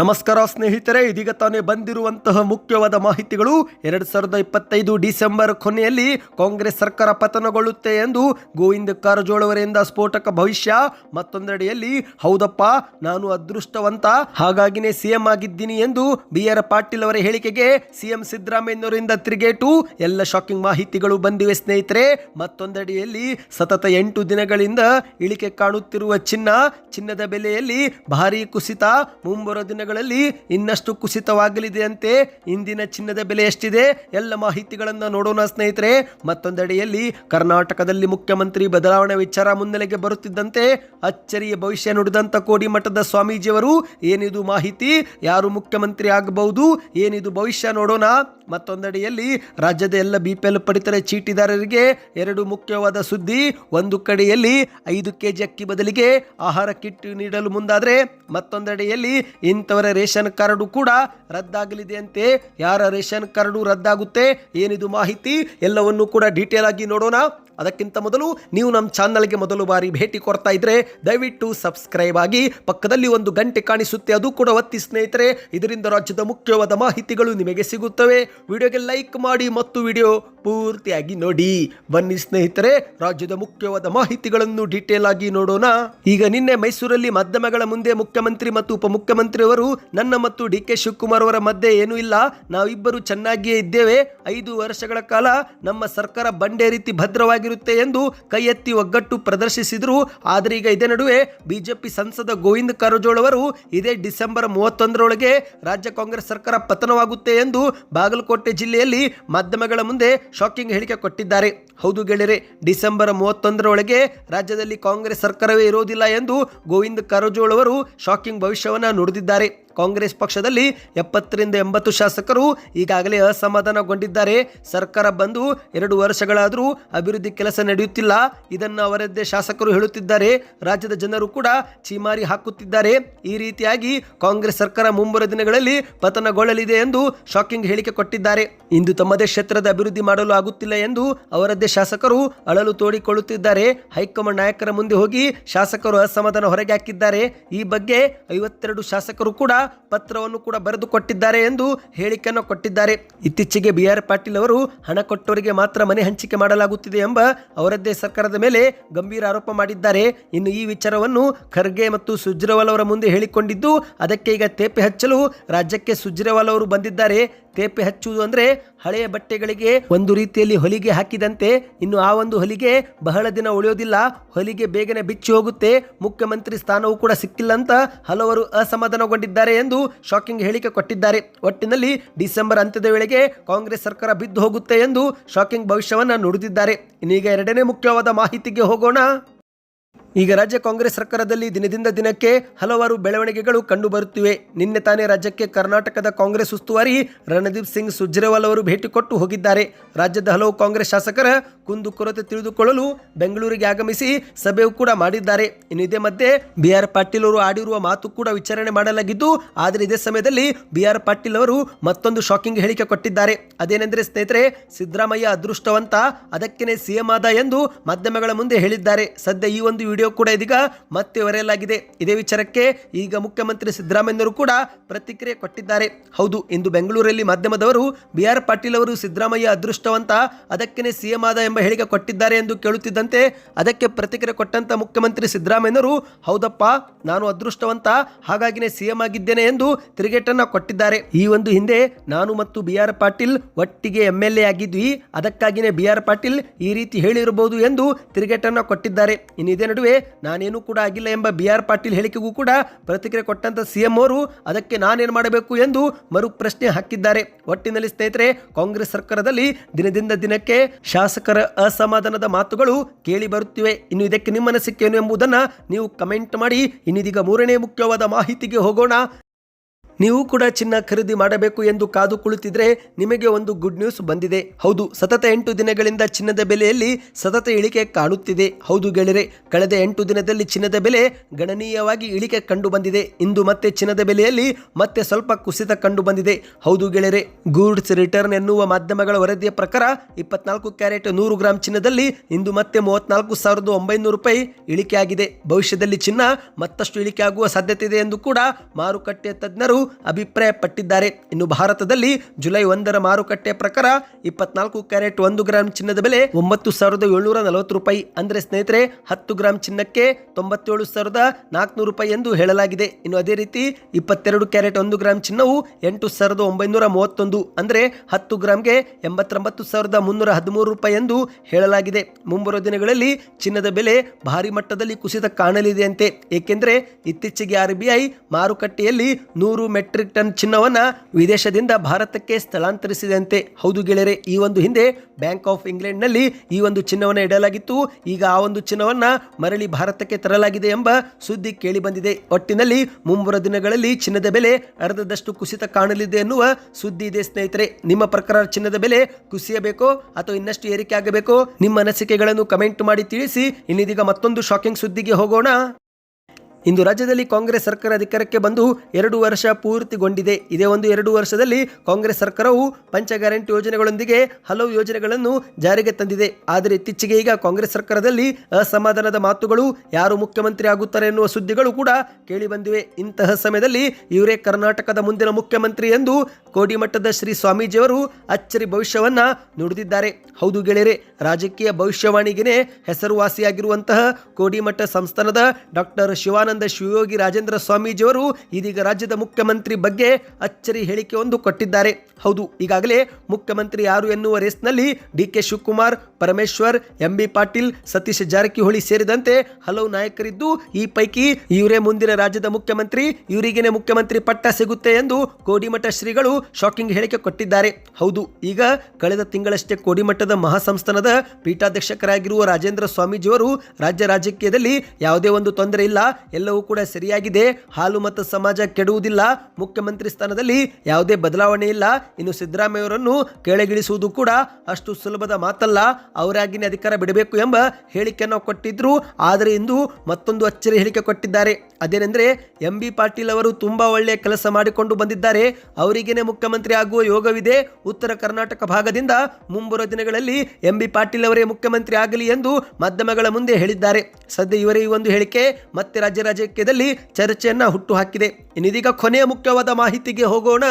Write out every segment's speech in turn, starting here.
ನಮಸ್ಕಾರ ಸ್ನೇಹಿತರೆ, ಇದೀಗ ತಾನೇ ಬಂದಿರುವಂತಹ ಮುಖ್ಯವಾದ ಮಾಹಿತಿಗಳು. ಎರಡ್ ಸಾವಿರದ ಇಪ್ಪತ್ತೈದು ಡಿಸೆಂಬರ್ ಕೊನೆಯಲ್ಲಿ ಕಾಂಗ್ರೆಸ್ ಸರ್ಕಾರ ಪತನಗೊಳ್ಳುತ್ತೆ ಎಂದು ಗೋವಿಂದ ಕಾರಜೋಳವರಿಂದ ಸ್ಫೋಟಕ ಭವಿಷ್ಯ ಮತ್ತೊಂದೆಡೆಯಲ್ಲಿ, ಹೌದಪ್ಪ, ನಾನು ಅದೃಷ್ಟವಂತ, ಹಾಗಾಗಿನೇ ಸಿಎಂ ಆಗಿದ್ದೀನಿ ಎಂದು ಬಿ ಆರ್ ಪಾಟೀಲ್ ಅವರ ಹೇಳಿಕೆಗೆ ಸಿಎಂ ಸಿದ್ದರಾಮಯ್ಯನವರಿಂದ ತಿರುಗೇಟು. ಎಲ್ಲ ಶಾಕಿಂಗ್ ಮಾಹಿತಿಗಳು ಬಂದಿವೆ ಸ್ನೇಹಿತರೆ. ಮತ್ತೊಂದೆಡೆಯಲ್ಲಿ ಸತತ ಎಂಟು ದಿನಗಳಿಂದ ಇಳಿಕೆ ಕಾಣುತ್ತಿರುವ ಚಿನ್ನ, ಚಿನ್ನದ ಬೆಲೆಯಲ್ಲಿ ಭಾರೀ ಕುಸಿತ. ಮುಂಬರುವ ದಿನಗಳಲ್ಲಿ ಇನ್ನಷ್ಟು ಕುಸಿತವಾಗಲಿದೆ ಅಂತೆ ಇಂದಿನ ಚಿನ್ನದ ಬೆಲೆ ಎಷ್ಟಿದೆ? ಎಲ್ಲ ಮಾಹಿತಿಗಳನ್ನು ನೋಡೋಣ ಸ್ನೇಹಿತರೆ. ಮತ್ತೊಂದೆಡೆಯಲ್ಲಿ ಕರ್ನಾಟಕದಲ್ಲಿ ಮುಖ್ಯಮಂತ್ರಿ ಬದಲಾವಣೆ ವಿಚಾರ ಮುನ್ನೆಲೆಗೆ ಬರುತ್ತಿದ್ದಂತೆ ಅಚ್ಚರಿಯ ಭವಿಷ್ಯ ನುಡಿದಂತ ಕೋಡಿಮಠದ ಸ್ವಾಮೀಜಿಯವರು, ಏನಿದು ಮಾಹಿತಿ? ಯಾರು ಮುಖ್ಯಮಂತ್ರಿ ಆಗಬಹುದು? ಏನಿದು ಭವಿಷ್ಯ ನೋಡೋಣ? ಮತ್ತೊಂದೆಡೆಯಲ್ಲಿ ರಾಜ್ಯದ ಎಲ್ಲ ಬಿ ಪಿ ಎಲ್ ಪಡಿತರ ಚೀಟಿದಾರರಿಗೆ ಎರಡು ಮುಖ್ಯವಾದ ಸುದ್ದಿ. ಒಂದು ಕಡೆಯಲ್ಲಿ ಐದು ಕೆಜಿ ಅಕ್ಕಿ ಬದಲಿಗೆ ಆಹಾರ ಕಿಟ್ ನೀಡಲು ಮುಂದಾದರೆ ಮತ್ತೊಂದೆಡೆಯಲ್ಲಿ ಇಂಥವರ ರೇಷನ್ ಕಾರ್ಡು ಕೂಡ ರದ್ದಾಗಲಿದೆ ಅಂತೆ. ಯಾರ ರೇಷನ್ ಕಾರ್ಡು ರದ್ದಾಗುತ್ತೆ? ಏನಿದು ಮಾಹಿತಿ? ಎಲ್ಲವನ್ನು ಕೂಡ ಡೀಟೇಲ್ ಆಗಿ ನೋಡೋಣ. ಅದಕ್ಕಿಂತ ಮೊದಲು ನೀವು ನಮ್ಮ ಚಾನಲ್ಗೆ ಮೊದಲು ಬಾರಿ ಭೇಟಿ ಕೊಡ್ತಾ ಇದ್ರೆ ದಯವಿಟ್ಟು ಸಬ್ಸ್ಕ್ರೈಬ್ ಆಗಿ ಪಕ್ಕದಲ್ಲಿ ಒಂದು ಗಂಟೆ ಕಾಣಿಸುತ್ತೆ, ಅದು ಕೂಡ ಒತ್ತಿ ಸ್ನೇಹಿತರೆ. ಇದರಿಂದ ರಾಜ್ಯದ ಮುಖ್ಯವಾದ ಮಾಹಿತಿಗಳು ನಿಮಗೆ ಸಿಗುತ್ತವೆ. ವಿಡಿಯೋಗೆ ಲೈಕ್ ಮಾಡಿ ಮತ್ತು ವಿಡಿಯೋ ಪೂರ್ತಿಯಾಗಿ ನೋಡಿ. ಬನ್ನಿ ಸ್ನೇಹಿತರೆ, ರಾಜ್ಯದ ಮುಖ್ಯವಾದ ಮಾಹಿತಿಗಳನ್ನು ಡೀಟೇಲ್ ಆಗಿ ನೋಡೋಣ. ಈಗ ನಿನ್ನೆ ಮೈಸೂರಲ್ಲಿ ಮಾಧ್ಯಮಗಳ ಮುಂದೆ ಮುಖ್ಯಮಂತ್ರಿ ಮತ್ತು ಉಪಮುಖ್ಯಮಂತ್ರಿಯವರು ನನ್ನ ಮತ್ತು ಡಿ ಕೆ ಶಿವಕುಮಾರ್ ಅವರ ಮಧ್ಯೆ ಏನೂ ಇಲ್ಲ. ನಾವಿಬ್ಬರು ಚೆನ್ನಾಗಿಯೇ ಇದ್ದೇವೆ. ಐದು ವರ್ಷಗಳ ಕಾಲ ನಮ್ಮ ಸರ್ಕಾರ ಬಂಡೆ ರೀತಿ ಭದ್ರವಾಗಿರುತ್ತೆ ಎಂದು ಕೈ ಎತ್ತಿ ಒಗ್ಗಟ್ಟು ಪ್ರದರ್ಶಿಸಿದರು. ಆದರೆ ಈಗ ಇದೇ ನಡುವೆ ಬಿಜೆಪಿ ಸಂಸದ ಗೋವಿಂದ ಕಾರಜೋಳ ಅವರು ಇದೇ ಡಿಸೆಂಬರ್ ಮೂವತ್ತೊಂದರೊಳಗೆ ರಾಜ್ಯ ಕಾಂಗ್ರೆಸ್ ಸರ್ಕಾರ ಪತನವಾಗುತ್ತೆ ಎಂದು ಬಾಗಲಕೋಟೆ ಜಿಲ್ಲೆಯಲ್ಲಿ ಮಾಧ್ಯಮಗಳ ಮುಂದೆ ಶಾಕಿಂಗ್ ಹೇಳಿಕೆ ಕೊಟ್ಟಿದ್ದಾರೆ. ಹೌದು ಗೆಳೆಯರೆ, ಡಿಸೆಂಬರ್ ಮೂವತ್ತೊಂದರೊಳಗೆ ರಾಜ್ಯದಲ್ಲಿ ಕಾಂಗ್ರೆಸ್ ಸರ್ಕಾರವೇ ಇರೋದಿಲ್ಲ ಎಂದು ಗೋವಿಂದ ಕಾರಜೋಳ ಅವರು ಶಾಕಿಂಗ್ ಭವಿಷ್ಯವನ್ನು ನುಡಿದಿದ್ದಾರೆ. ಕಾಂಗ್ರೆಸ್ ಪಕ್ಷದಲ್ಲಿ ಎಪ್ಪತ್ತರಿಂದ ಎಂಬತ್ತು ಶಾಸಕರು ಈಗಾಗಲೇ ಅಸಮಾಧಾನಗೊಂಡಿದ್ದಾರೆ. ಸರ್ಕಾರ ಬಂದು ಎರಡು ವರ್ಷಗಳಾದರೂ ಅಭಿವೃದ್ಧಿ ಕೆಲಸ ನಡೆಯುತ್ತಿಲ್ಲ. ಇದನ್ನು ಅವರದ್ದೇ ಶಾಸಕರು ಹೇಳುತ್ತಿದ್ದಾರೆ. ರಾಜ್ಯದ ಜನರು ಕೂಡ ಚೀಮಾರಿ ಹಾಕುತ್ತಿದ್ದಾರೆ. ಈ ರೀತಿಯಾಗಿ ಕಾಂಗ್ರೆಸ್ ಸರ್ಕಾರ ಮುಂಬರುವ ದಿನಗಳಲ್ಲಿ ಪತನಗೊಳ್ಳಲಿದೆ ಎಂದು ಶಾಕಿಂಗ್ ಹೇಳಿಕೆ ಕೊಟ್ಟಿದ್ದಾರೆ. ಇಂದು ತಮ್ಮದೇ ಕ್ಷೇತ್ರದ ಅಭಿವೃದ್ಧಿ ಮಾಡಲು ಆಗುತ್ತಿಲ್ಲ ಎಂದು ಅವರದ್ದೇ ಶಾಸಕರು ಅಳಲು ತೋಡಿಕೊಳ್ಳುತ್ತಿದ್ದಾರೆ. ಹೈಕಮಾಂಡ್ ನಾಯಕರ ಮುಂದೆ ಹೋಗಿ ಶಾಸಕರು ಅಸಮಾಧಾನ ಹೊರಗೆ ಹಾಕಿದ್ದಾರೆ. ಈ ಬಗ್ಗೆ ಐವತ್ತೆರಡು ಶಾಸಕರು ಕೂಡ ಪತ್ರವನ್ನು ಕೂಡ ಬರೆದು ಕೊಟ್ಟಿದ್ದಾರೆ ಎಂದು ಹೇಳಿಕೆಯನ್ನು ಕೊಟ್ಟಿದ್ದಾರೆ. ಇತ್ತೀಚೆಗೆ ಬಿ ಆರ್ ಪಾಟೀಲ್ ಅವರು ಹಣ ಕೊಟ್ಟವರಿಗೆ ಮಾತ್ರ ಮನೆ ಹಂಚಿಕೆ ಮಾಡಲಾಗುತ್ತಿದೆ ಎಂಬ ಅವರದ್ದೇ ಸರ್ಕಾರದ ಮೇಲೆ ಗಂಭೀರ ಆರೋಪ ಮಾಡಿದ್ದಾರೆ. ಇನ್ನು ಈ ವಿಚಾರವನ್ನು ಖರ್ಗೆ ಮತ್ತು ಸುಜ್ರವಾಲ್ ಅವರ ಮುಂದೆ ಹೇಳಿಕೊಂಡಿದ್ದು, ಅದಕ್ಕೆ ಈಗ ತೇಪೆ ಹಚ್ಚಲು ರಾಜ್ಯಕ್ಕೆ ಸುಜ್ರವಾಲ್ ಅವರು ಬಂದಿದ್ದಾರೆ. ತೇಪೆ ಹಚ್ಚುವುದು ಅಂದ್ರೆ ಹಳೆಯ ಬಟ್ಟೆಗಳಿಗೆ ಒಂದು ರೀತಿಯಲ್ಲಿ ಹೊಲಿಗೆ ಹಾಕಿದಂತೆ ಇನ್ನು ಆ ಒಂದು ಹೊಲಿಗೆ ಬಹಳ ದಿನ ಉಳಿಯೋದಿಲ್ಲ. ಹೊಲಿಗೆ ಬೇಗನೆ ಬಿಚ್ಚಿ ಹೋಗುತ್ತೆ. ಮುಖ್ಯಮಂತ್ರಿ ಸ್ಥಾನವೂ ಕೂಡ ಸಿಕ್ಕಿಲ್ಲ ಅಂತ ಹಲವರು ಅಸಮಾಧಾನಗೊಂಡಿದ್ದಾರೆ ಎಂದು ಶಾಕಿಂಗ್ ಹೇಳಿಕೆ ಕೊಟ್ಟಿದ್ದಾರೆ. ಒಟ್ಟಿನಲ್ಲಿ ಡಿಸೆಂಬರ್ ಅಂತ್ಯದ ವೇಳೆಗೆ ಕಾಂಗ್ರೆಸ್ ಸರ್ಕಾರ ಬಿದ್ದು ಹೋಗುತ್ತೆ ಎಂದು ಶಾಕಿಂಗ್ ಭವಿಷ್ಯವನ್ನು ನುಡಿದಿದ್ದಾರೆ. ಇನ್ನೀಗ ಎರಡನೇ ಮುಖ್ಯವಾದ ಮಾಹಿತಿಗೆ ಹೋಗೋಣ. ಈಗ ರಾಜ್ಯ ಕಾಂಗ್ರೆಸ್ ಸರ್ಕಾರದಲ್ಲಿ ದಿನದಿಂದ ದಿನಕ್ಕೆ ಹಲವಾರು ಬೆಳವಣಿಗೆಗಳು ಕಂಡು ಬರುತ್ತಿವೆ ನಿನ್ನೆ ತಾನೇ ರಾಜ್ಯಕ್ಕೆ ಕರ್ನಾಟಕದ ಕಾಂಗ್ರೆಸ್ ಉಸ್ತುವಾರಿ ರಣದೀಪ್ ಸಿಂಗ್ ಸುರ್ಜೇವಾಲ್ ಅವರು ಭೇಟಿ ಕೊಟ್ಟು ಹೋಗಿದ್ದಾರೆ. ರಾಜ್ಯದ ಹಲವು ಕಾಂಗ್ರೆಸ್ ಶಾಸಕರ ಕುಂದು ಕೊರತೆ ತಿಳಿದುಕೊಳ್ಳಲು ಬೆಂಗಳೂರಿಗೆ ಆಗಮಿಸಿ ಸಭೆಯೂ ಕೂಡ ಮಾಡಿದ್ದಾರೆ. ಇನ್ನು ಇದೇ ಮಧ್ಯೆ ಬಿ ಆರ್ ಪಾಟೀಲ್ ಅವರು ಆಡಿರುವ ಮಾತು ಕೂಡ ವಿಚಾರಣೆ ಮಾಡಲಾಗಿದ್ದು, ಆದರೆ ಇದೇ ಸಮಯದಲ್ಲಿ ಬಿ ಆರ್ ಪಾಟೀಲ್ ಅವರು ಮತ್ತೊಂದು ಶಾಕಿಂಗ್ ಹೇಳಿಕೆ ಕೊಟ್ಟಿದ್ದಾರೆ. ಅದೇನೆಂದರೆ, ಸ್ನೇಹಿತರೆ, ಸಿದ್ದರಾಮಯ್ಯ ಅದೃಷ್ಟವಂತ, ಅದಕ್ಕೇನೆ ಸಿಎಂ ಆದ ಎಂದು ಮಾಧ್ಯಮಗಳ ಮುಂದೆ ಹೇಳಿದ್ದಾರೆ. ಸದ್ಯ ಈ ಒಂದು ವಿಡಿಯೋ ಕೂಡ ಇದೀಗ ಮತ್ತೆ ಬರೆಯಲಾಗಿದೆ ಇದೇ ವಿಚಾರಕ್ಕೆ ಈಗ ಮುಖ್ಯಮಂತ್ರಿ ಸಿದ್ದರಾಮಯ್ಯವರು ಕೂಡ ಪ್ರತಿಕ್ರಿಯೆ ಕೊಟ್ಟಿದ್ದಾರೆ. ಹೌದು, ಇಂದು ಬೆಂಗಳೂರಲ್ಲಿ ಮಾಧ್ಯಮದವರು ಬಿ ಆರ್ ಪಾಟೀಲ್ ಅವರು ಸಿದ್ದರಾಮಯ್ಯ ಅದೃಷ್ಟವಂತ, ಅದಕ್ಕೇನೆ ಸಿಎಂ ಆದ ಎಂಬ ಹೇಳಿಕೆ ಕೊಟ್ಟಿದ್ದಾರೆ ಎಂದು ಕೇಳುತ್ತಿದ್ದಂತೆ ಅದಕ್ಕೆ ಪ್ರತಿಕ್ರಿಯೆ ಕೊಟ್ಟಂತ ಮುಖ್ಯಮಂತ್ರಿ ಸಿದ್ದರಾಮಯ್ಯನವರು, ಹೌದಪ್ಪ, ನಾನು ಅದೃಷ್ಟವಂತ, ಹಾಗಾಗಿನೇ ಸಿಎಂ ಆಗಿದ್ದೇನೆ ಎಂದು ತಿರುಗೇಟನ್ನ ಕೊಟ್ಟಿದ್ದಾರೆ. ಈ ಒಂದು ಹಿಂದೆ ನಾನು ಮತ್ತು ಬಿ ಆರ್ ಪಾಟೀಲ್ ಒಟ್ಟಿಗೆ ಎಂ ಎಲ್ ಎ ಆಗಿದ್ವಿ, ಅದಕ್ಕಾಗಿನೇ ಬಿ ಆರ್ ಪಾಟೀಲ್ ಈ ರೀತಿ ಹೇಳಿರಬಹುದು ಎಂದು ತಿರುಗೇಟನ್ನ ಕೊಟ್ಟಿದ್ದಾರೆ. ಇನ್ನು ಇದೇ ನಡುವೆ ನಾನೇನು ಕೂಡ ಆಗಿಲ್ಲ ಎಂಬ ಬಿ ಆರ್ ಪಾಟೀಲ್ ಹೇಳಿಕೆಗೂ ಕೂಡ ಪ್ರತಿಕ್ರಿಯೆ ಕೊಟ್ಟಂತ ಸಿಎಂ ಅವರು ಅದಕ್ಕೆ ನಾನೇನು ಮಾಡಬೇಕು ಎಂದು ಮರು ಪ್ರಶ್ನೆ ಹಾಕಿದ್ದಾರೆ. ಒಟ್ಟಿನಲ್ಲಿ ಸ್ನೇಹಿತರೆ, ಕಾಂಗ್ರೆಸ್ ಸರ್ಕಾರದಲ್ಲಿ ದಿನದಿಂದ ದಿನಕ್ಕೆ ಶಾಸಕರ ಅಸಮಾಧಾನದ ಮಾತುಗಳು ಕೇಳಿ ಬರುತ್ತಿವೆ. ಇನ್ನು ಇದಕ್ಕೆ ನಿಮ್ಮ ಅನಿಸಿಕೆ ಎಂಬುದನ್ನು ನೀವು ಕಮೆಂಟ್ ಮಾಡಿ. ಇನ್ನಿದೀಗ ಮೂರನೇ ಮುಖ್ಯವಾದ ಮಾಹಿತಿಗೆ ಹೋಗೋಣ. ನೀವು ಕೂಡ ಚಿನ್ನ ಖರೀದಿ ಮಾಡಬೇಕು ಎಂದು ಕಾದು ಕುಳಿತಿದ್ರೆ ನಿಮಗೆ ಒಂದು ಗುಡ್ ನ್ಯೂಸ್ ಬಂದಿದೆ. ಹೌದು, ಸತತ ಎಂಟು ದಿನಗಳಿಂದ ಚಿನ್ನದ ಬೆಲೆಯಲ್ಲಿ ಸತತ ಇಳಿಕೆ ಕಾಣುತ್ತಿದೆ. ಹೌದು ಗೆಳೆರೆ ಕಳೆದ ಎಂಟು ದಿನದಲ್ಲಿ ಚಿನ್ನದ ಬೆಲೆ ಗಣನೀಯವಾಗಿ ಇಳಿಕೆ ಕಂಡು ಬಂದಿದೆ ಇಂದು ಮತ್ತೆ ಚಿನ್ನದ ಬೆಲೆಯಲ್ಲಿ ಮತ್ತೆ ಸ್ವಲ್ಪ ಕುಸಿತ ಕಂಡು ಬಂದಿದೆ ಹೌದು ಗೆಳೆರೆ ಗೂಡ್ಸ್ ರಿಟರ್ನ್ ಎನ್ನುವ ಮಾಧ್ಯಮಗಳ ವರದಿಯ ಪ್ರಕಾರ ಇಪ್ಪತ್ನಾಲ್ಕು ಕ್ಯಾರೆಟ್ ನೂರು ಗ್ರಾಂ ಚಿನ್ನದಲ್ಲಿ ಇಂದು ಮತ್ತೆ ಮೂವತ್ನಾಲ್ಕು ಸಾವಿರದ ಒಂಬೈನೂರು ರೂಪಾಯಿ ಇಳಿಕೆ ಆಗಿದೆ ಭವಿಷ್ಯದಲ್ಲಿ ಚಿನ್ನ ಮತ್ತಷ್ಟು ಇಳಿಕೆ ಸಾಧ್ಯತೆ ಇದೆ ಎಂದು ಕೂಡ ಮಾರುಕಟ್ಟೆ ತಜ್ಞರು ಅಭಿಪ್ರಾಯಪಟ್ಟಿದ್ದಾರೆ. ಇನ್ನು ಭಾರತದಲ್ಲಿ ಜುಲೈ ಒಂದರ ಮಾರುಕಟ್ಟೆ ಪ್ರಕಾರ ಇಪ್ಪತ್ನಾಲ್ಕು ಕ್ಯಾರೆಟ್ ಒಂದು ಗ್ರಾಂ ಚಿನ್ನದ ಬೆಲೆ ಒಂಬತ್ತು ಸಾವಿರದ ಏಳ್ನೂರ ನಲವತ್ತು ರೂಪಾಯಿ. ಅಂದ್ರೆ ಸ್ನೇಹಿತರೆ, ಹತ್ತು ಗ್ರಾಂ ಚಿನ್ನಕ್ಕೆ ತೊಂಬತ್ತೇಳು ಸಾವಿರದ ನಾಲ್ಕುನೂರು ರೂಪಾಯಿ ಎಂದು ಹೇಳಲಾಗಿದೆ. ಇನ್ನು ಅದೇ ರೀತಿ ಇಪ್ಪತ್ತೆರಡು ಕ್ಯಾರೆಟ್ ಒಂದು ಗ್ರಾಂ ಚಿನ್ನವು ಎಂಟು ಸಾವಿರದ ಒಂಬೈನೂರ ಮೂವತ್ತೊಂದು. ಅಂದ್ರೆ ಹತ್ತು ಗ್ರಾಮ್ಗೆ ಎಂಬತ್ತೊಂಬತ್ತು ಸಾವಿರದ ಮುನ್ನೂರ ಹದಿಮೂರು ರೂಪಾಯಿ ಎಂದು ಹೇಳಲಾಗಿದೆ. ಮುಂಬರುವ ದಿನಗಳಲ್ಲಿ ಚಿನ್ನದ ಬೆಲೆ ಭಾರಿ ಮಟ್ಟದಲ್ಲಿ ಕುಸಿತ ಕಾಣಲಿದೆಯಂತೆ. ಏಕೆಂದರೆ ಇತ್ತೀಚೆಗೆ ಆರ್ ಬಿ ಐ ಮಾರುಕಟ್ಟೆಯಲ್ಲಿ ನೂರು ಮೆಟ್ರಿಕ್ ಟನ್ ಚಿನ್ನವನ್ನು ವಿದೇಶದಿಂದ ಭಾರತಕ್ಕೆ ಸ್ಥಳಾಂತರಿಸಿದಂತೆ. ಹೌದು ಗೆಳೆಯರೆ, ಈ ಒಂದು ಹಿಂದೆ ಬ್ಯಾಂಕ್ ಆಫ್ ಇಂಗ್ಲೆಂಡ್ನಲ್ಲಿ ಈ ಒಂದು ಚಿನ್ನವನ್ನು ಇಡಲಾಗಿತ್ತು. ಈಗ ಆ ಒಂದು ಚಿನ್ನವನ್ನು ಮರಳಿ ಭಾರತಕ್ಕೆ ತರಲಾಗಿದೆ ಎಂಬ ಸುದ್ದಿ ಕೇಳಿಬಂದಿದೆ. ಒಟ್ಟಿನಲ್ಲಿ ಮುಂಬರುವ ದಿನಗಳಲ್ಲಿ ಚಿನ್ನದ ಬೆಲೆ ಅರ್ಧದಷ್ಟು ಕುಸಿತ ಕಾಣಲಿದೆ ಎನ್ನುವ ಸುದ್ದಿ ಇದೆ ಸ್ನೇಹಿತರೆ. ನಿಮ್ಮ ಪ್ರಕಾರ ಚಿನ್ನದ ಬೆಲೆ ಕುಸಿಯಬೇಕೋ ಅಥವಾ ಇನ್ನಷ್ಟು ಏರಿಕೆ ಆಗಬೇಕೋ? ನಿಮ್ಮ ಅನಿಸಿಕೆಗಳನ್ನು ಕಮೆಂಟ್ ಮಾಡಿ ತಿಳಿಸಿ. ಇನ್ನಿದೀಗ ಮತ್ತೊಂದು ಶಾಕಿಂಗ್ ಸುದ್ದಿಗೆ ಹೋಗೋಣ. ಇಂದು ರಾಜ್ಯದಲ್ಲಿ ಕಾಂಗ್ರೆಸ್ ಸರ್ಕಾರ ಅಧಿಕಾರಕ್ಕೆ ಬಂದು ಎರಡು ವರ್ಷ ಪೂರ್ತಿಗೊಂಡಿದೆ. ಇದೇ ಒಂದು ಎರಡು ವರ್ಷದಲ್ಲಿ ಕಾಂಗ್ರೆಸ್ ಸರ್ಕಾರವು ಪಂಚ ಗ್ಯಾರಂಟಿ ಯೋಜನೆಗಳೊಂದಿಗೆ ಹಲವು ಯೋಜನೆಗಳನ್ನು ಜಾರಿಗೆ ತಂದಿದೆ. ಆದರೆ ಇತ್ತೀಚೆಗೆ ಈಗ ಕಾಂಗ್ರೆಸ್ ಸರ್ಕಾರದಲ್ಲಿ ಅಸಮಾಧಾನದ ಮಾತುಗಳು, ಯಾರು ಮುಖ್ಯಮಂತ್ರಿ ಆಗುತ್ತಾರೆ ಎನ್ನುವ ಸುದ್ದಿಗಳು ಕೂಡ ಕೇಳಿಬಂದಿವೆ ಇಂತಹ ಸಮಯದಲ್ಲಿ ಇವರೇ ಕರ್ನಾಟಕದ ಮುಂದಿನ ಮುಖ್ಯಮಂತ್ರಿ ಎಂದು ಕೋಡಿಮಠದ ಶ್ರೀ ಸ್ವಾಮೀಜಿಯವರು ಅಚ್ಚರಿ ಭವಿಷ್ಯವನ್ನ ನುಡಿದಿದ್ದಾರೆ. ಹೌದು ಗೆಳೆಯರೆ, ರಾಜಕೀಯ ಭವಿಷ್ಯವಾಣಿಗೆನೇ ಹೆಸರುವಾಸಿಯಾಗಿರುವಂತಹ ಕೋಡಿಮಠ ಸಂಸ್ಥಾನದ ಡಾಕ್ಟರ್ ಶಿವಾನಂದ ಶಿವಯೋಗಿ ರಾಜೇಂದ್ರ ಸ್ವಾಮೀಜಿಯವರು ಇದೀಗ ರಾಜ್ಯದ ಮುಖ್ಯಮಂತ್ರಿ ಬಗ್ಗೆ ಅಚ್ಚರಿ ಹೇಳಿಕೆಯೊಂದು ಕೊಟ್ಟಿದ್ದಾರೆ. ಹೌದು, ಈಗಾಗಲೇ ಮುಖ್ಯಮಂತ್ರಿ ಯಾರು ಎನ್ನುವ ರೇಸ್ನಲ್ಲಿ D K Shivakumar, Parameshwar M B Patil, Satish Jarkiholi ಸೇರಿದಂತೆ ಹಲವು ನಾಯಕರಿದ್ದು, ಈ ಪೈಕಿ ಇವರೇ ಮುಂದಿನ ರಾಜ್ಯದ ಮುಖ್ಯಮಂತ್ರಿ, ಇವರಿಗೇನೆ ಮುಖ್ಯಮಂತ್ರಿ ಪಟ್ಟ ಸಿಗುತ್ತೆ ಎಂದು ಕೋಡಿಮಠ ಶ್ರೀಗಳು ಶಾಕಿಂಗ್ ಹೇಳಿಕೆ ಕೊಟ್ಟಿದ್ದಾರೆ. ಹೌದು, ಈಗ ಕಳೆದ ತಿಂಗಳಷ್ಟೇ ಕೋಡಿಮಠದ ಮಹಾಸಂಸ್ಥಾನದ ಪೀಠಾಧ್ಯಕ್ಷಕರಾಗಿರುವ ರಾಜೇಂದ್ರ ಸ್ವಾಮೀಜಿಯವರು ರಾಜ್ಯ ರಾಜಕೀಯದಲ್ಲಿ ಯಾವುದೇ ಒಂದು ತೊಂದರೆ ಇಲ್ಲ ಎಲ್ಲವೂ ಕೂಡ ಸರಿಯಾಗಿದೆ. ಹಾಲು ಮತ್ತು ಸಮಾಜ ಕೆಡುವುದಿಲ್ಲ. ಮುಖ್ಯಮಂತ್ರಿ ಸ್ಥಾನದಲ್ಲಿ ಯಾವುದೇ ಬದಲಾವಣೆ ಇಲ್ಲ. ಇನ್ನು ಸಿದ್ದರಾಮಯ್ಯವರನ್ನು ಕೆಳಗಿಳಿಸುವುದು ಕೂಡ ಅಷ್ಟು ಸುಲಭದ ಮಾತಲ್ಲ. ಅವರಾಗಿನೇ ಅಧಿಕಾರ ಬಿಡಬೇಕು ಎಂಬ ಹೇಳಿಕೆಯನ್ನು ಕೊಟ್ಟಿದ್ರು. ಆದರೆ ಇಂದು ಮತ್ತೊಂದು ಅಚ್ಚರಿ ಹೇಳಿಕೆ ಕೊಟ್ಟಿದ್ದಾರೆ. ಅದೇನೆಂದ್ರೆ, ಎಂ ಬಿ ಪಾಟೀಲ್ ಅವರು ತುಂಬಾ ಒಳ್ಳೆಯ ಕೆಲಸ ಮಾಡಿಕೊಂಡು ಬಂದಿದ್ದಾರೆ. ಅವರಿಗೇನೆ ಮುಖ್ಯಮಂತ್ರಿ ಆಗುವ ಯೋಗವಿದೆ. ಉತ್ತರ ಕರ್ನಾಟಕ ಭಾಗದಿಂದ ಮುಂಬರುವ ದಿನಗಳಲ್ಲಿ ಎಂ ಬಿ ಪಾಟೀಲ್ ಅವರೇ ಮುಖ್ಯಮಂತ್ರಿ ಆಗಲಿ ಎಂದು ಮಾಧ್ಯಮಗಳ ಮುಂದೆ ಹೇಳಿದ್ದಾರೆ. ಸದ್ಯ ಇವರೇ ಈ ಒಂದು ಹೇಳಿಕೆ. ಮತ್ತೆ ರಾಜ್ಯ ರಾಜಕೀಯದಲ್ಲಿ ಚರ್ಚೆಯನ್ನ ಹುಟ್ಟು ಹಾಕಿದೆ ಇನ್ನಿದೀಗ ಕೊನೆಯ ಮುಖ್ಯವಾದ ಮಾಹಿತಿಗೆ ಹೋಗೋಣ.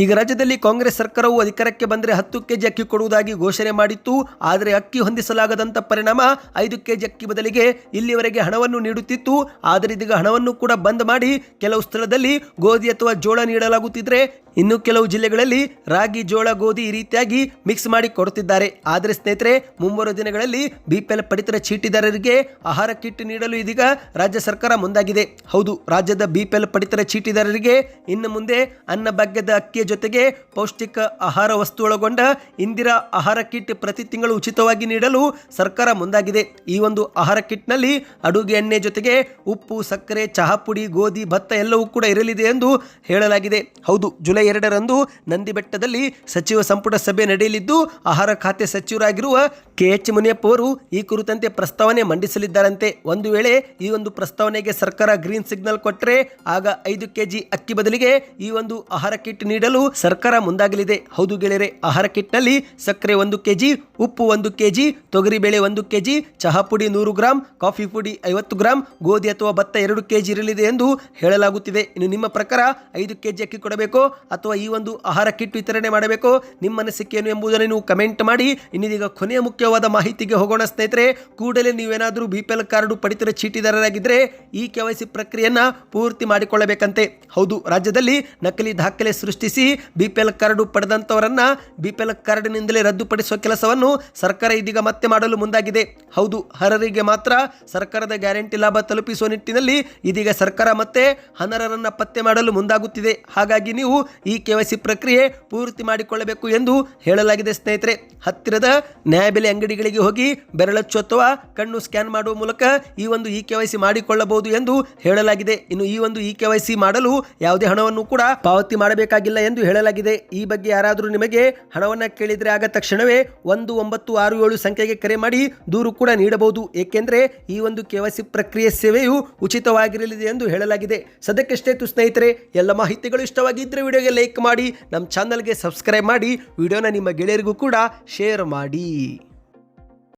ಈಗ ರಾಜ್ಯದಲ್ಲಿ ಕಾಂಗ್ರೆಸ್ ಸರ್ಕಾರವು ಅಧಿಕಾರಕ್ಕೆ ಬಂದರೆ ಹತ್ತು ಕೆಜಿ ಅಕ್ಕಿ ಕೊಡುವುದಾಗಿ ಘೋಷಣೆ ಮಾಡಿತ್ತು. ಆದರೆ ಅಕ್ಕಿ ಹೊಂದಿಸಲಾಗದಂಥ ಪರಿಣಾಮ ಐದು ಕೆಜಿ ಅಕ್ಕಿ ಬದಲಿಗೆ ಇಲ್ಲಿವರೆಗೆ ಹಣವನ್ನು ನೀಡುತ್ತಿತ್ತು. ಆದರೆ ಇದೀಗ ಹಣವನ್ನು ಕೂಡ ಬಂದ್ ಮಾಡಿ ಕೆಲವು ಸ್ಥಳದಲ್ಲಿ ಗೋಧಿ ಅಥವಾ ಜೋಳ ನೀಡಲಾಗುತ್ತಿದ್ರೆ ಇನ್ನು ಕೆಲವು ಜಿಲ್ಲೆಗಳಲ್ಲಿ ರಾಗಿ, ಜೋಳ, ಗೋಧಿ ಈ ರೀತಿಯಾಗಿ ಮಿಕ್ಸ್ ಮಾಡಿ ಕೊಡುತ್ತಿದ್ದಾರೆ ಆದರೆ ಸ್ನೇಹಿತರೆ, ಮುಂಬರುವ ದಿನಗಳಲ್ಲಿ ಬಿಪಿಎಲ್ ಪಡಿತರ ಚೀಟಿದಾರರಿಗೆ ಆಹಾರ ಕಿಟ್ ನೀಡಲು ಇದೀಗ ರಾಜ್ಯ ಸರ್ಕಾರ ಮುಂದಾಗಿದೆ. ಹೌದು, ರಾಜ್ಯದ ಬಿಪಿಎಲ್ ಪಡಿತರ ಚೀಟಿದಾರರಿಗೆ ಇನ್ನು ಮುಂದೆ ಅನ್ನ ಭಾಗ್ಯದ ಅಕ್ಕಿಯ ಜೊತೆಗೆ ಪೌಷ್ಟಿಕ ಆಹಾರ ವಸ್ತು ಒಳಗೊಂಡ ಇಂದಿರಾ ಆಹಾರ ಕಿಟ್ ಪ್ರತಿ ತಿಂಗಳು ಉಚಿತವಾಗಿ ನೀಡಲು ಸರ್ಕಾರ ಮುಂದಾಗಿದೆ. ಈ ಒಂದು ಆಹಾರ ಕಿಟ್ನಲ್ಲಿ ಅಡುಗೆ ಎಣ್ಣೆ ಜೊತೆಗೆ ಉಪ್ಪು, ಸಕ್ಕರೆ, ಚಹಾ ಪುಡಿ, ಗೋಧಿ, ಭತ್ತ ಎಲ್ಲವೂ ಕೂಡ ಇರಲಿದೆ ಎಂದು ಹೇಳಲಾಗಿದೆ. ಹೌದು, ಜುಲೈ ಎರಡರಂದು ನಂದಿ ಬೆಟ್ಟದಲ್ಲಿ ಸಚಿವ ಸಂಪುಟ ಸಭೆ ನಡೆಯಲಿದ್ದು, ಆಹಾರ ಖಾತೆ ಸಚಿವರಾಗಿರುವ ಕೆ ಎಚ್ ಮುನಿಯಪ್ಪ ಅವರು ಈ ಕುರಿತಂತೆ ಪ್ರಸ್ತಾವನೆ ಮಂಡಿಸಲಿದ್ದಾರಂತೆ. ಒಂದು ವೇಳೆ ಈ ಒಂದು ಪ್ರಸ್ತಾವನೆಗೆ ಸರ್ಕಾರ ಗ್ರೀನ್ ಸಿಗ್ನಲ್ ಕೊಟ್ಟರೆ ಆಗ ಐದು ಕೆಜಿ ಅಕ್ಕಿ ಬದಲಿಗೆ ಈ ಒಂದು ಆಹಾರ ಕಿಟ್ ನೀಡಲು ಸರ್ಕಾರ ಮುಂದಾಗಲಿದೆ. ಹೌದು ಗೆಳೆಯರೆ, ಆಹಾರ ಕಿಟ್ನಲ್ಲಿ ಸಕ್ಕರೆ ಒಂದು ಕೆಜಿ, ಉಪ್ಪು ಒಂದು ಕೆಜಿ ತೊಗರಿಬೇಳೆ ಒಂದು ಕೆಜಿ, ಚಹಾ ಪುಡಿ ನೂರು ಗ್ರಾಂ, ಕಾಫಿ ಪುಡಿ ಐವತ್ತು ಗ್ರಾಂ, ಗೋಧಿ ಅಥವಾ ಭತ್ತ ಎರಡು ಕೆಜಿ ಇರಲಿದೆ ಎಂದು ಹೇಳಲಾಗುತ್ತಿದೆ. ಇನ್ನು ನಿಮ್ಮ ಪ್ರಕಾರ ಐದು ಕೆಜಿ ಅಕ್ಕಿ ಕೊಡಬೇಕೋ ಅಥವಾ ಈ ಒಂದು ಆಹಾರ ಕಿಟ್ ವಿತರಣೆ ಮಾಡಬೇಕು? ನಿಮ್ಮ ಅನಿಸಿಕೆಯನ್ನು ಎಂಬುದನ್ನು ನೀವು ಕಮೆಂಟ್ ಮಾಡಿ. ಇನ್ನಿದೀಗ ಕೊನೆಯ ಮುಖ್ಯವಾದ ಮಾಹಿತಿಗೆ ಹೋಗೋಣ ಸ್ನೇಹಿತರೆ. ಕೂಡಲೇ ನೀವೇನಾದರೂ ಬಿ ಪಿ ಎಲ್ ಕಾರ್ಡು ಪಡಿತರ ಚೀಟಿದಾರರಾಗಿದ್ದರೆ ಈ ಕೆ ವೈ ಸಿ ಪ್ರಕ್ರಿಯೆಯನ್ನು ಪೂರ್ತಿ ಮಾಡಿಕೊಳ್ಳಬೇಕಂತೆ. ಹೌದು, ರಾಜ್ಯದಲ್ಲಿ ನಕಲಿ ದಾಖಲೆ ಸೃಷ್ಟಿಸಿ ಬಿ ಪಿ ಎಲ್ ಕಾರ್ಡು ಪಡೆದಂಥವರನ್ನು ಬಿ ಪಿ ಎಲ್ ಕಾರ್ಡಿನಿಂದಲೇ ರದ್ದುಪಡಿಸುವ ಕೆಲಸವನ್ನು ಸರ್ಕಾರ ಇದೀಗ ಮತ್ತೆ ಮಾಡಲು ಮುಂದಾಗಿದೆ. ಹೌದು ಹರರಿಗೆ ಮಾತ್ರ ಸರ್ಕಾರದ ಗ್ಯಾರಂಟಿ ಲಾಭ ತಲುಪಿಸುವ ನಿಟ್ಟಿನಲ್ಲಿ ಇದೀಗ ಸರ್ಕಾರ ಮತ್ತೆ ಹನರರನ್ನು ಪತ್ತೆ ಮಾಡಲು ಮುಂದಾಗುತ್ತಿದೆ. ಹಾಗಾಗಿ ನೀವು ಈ ಕೆ ಸಿ ಪ್ರಕ್ರಿಯೆ ಪೂರ್ತಿ ಮಾಡಿಕೊಳ್ಳಬೇಕು ಎಂದು ಹೇಳಲಾಗಿದೆ, ಸ್ನೇಹಿತರೆ. ಹತ್ತಿರದ ನ್ಯಾಯಬೆಲೆ ಅಂಗಡಿಗಳಿಗೆ ಹೋಗಿ ಬೆರಳಚ್ಚು ಅಥವಾ ಕಣ್ಣು ಸ್ಕ್ಯಾನ್ ಮಾಡುವ ಮೂಲಕ ಈ ಒಂದು ಇ ಕೆ ಮಾಡಿಕೊಳ್ಳಬಹುದು ಎಂದು ಹೇಳಲಾಗಿದೆ. ಇನ್ನು ಈ ಒಂದು ಇ ಕೆ ಮಾಡಲು ಯಾವುದೇ ಹಣವನ್ನು ಕೂಡ ಪಾವತಿ ಮಾಡಬೇಕಾಗಿಲ್ಲ ಎಂದು ಹೇಳಲಾಗಿದೆ. ಈ ಬಗ್ಗೆ ಯಾರಾದರೂ ನಿಮಗೆ ಹಣವನ್ನು ಕೇಳಿದರೆ ಆಗ ತಕ್ಷಣವೇ ಒಂದು ಒಂಬತ್ತು ಆರು ಏಳು ಸಂಖ್ಯೆಗೆ ಕರೆ ಮಾಡಿ ದೂರು ಕೂಡ ನೀಡಬಹುದು. ಏಕೆಂದರೆ ಈ ಒಂದು ಕೆ ಸಿ ಪ್ರಕ್ರಿಯೆ ಸೇವೆಯು ಉಚಿತವಾಗಿರಲಿದೆ ಎಂದು ಹೇಳಲಾಗಿದೆ. ಸದ್ಯಕ್ಕೆ, ಸ್ನೇಹಿತರೆ ಎಲ್ಲ ಮಾಹಿತಿಗಳು ಇಷ್ಟವಾಗಿದ್ದರೆ ವಿಡಿಯೋಗೆ ಲೈಕ್ ಮಾಡಿ ನಮ್ಮ ಚಾನಲ್ಗೆ ಸಬ್ಸ್ಕ್ರೈಬ್ ಮಾಡಿ ವಿಡಿಯೋನ ನಿಮ್ಮ ಗೆಳೆಯರಿಗೂ ಕೂಡ ಶೇರ್ ಮಾಡಿ.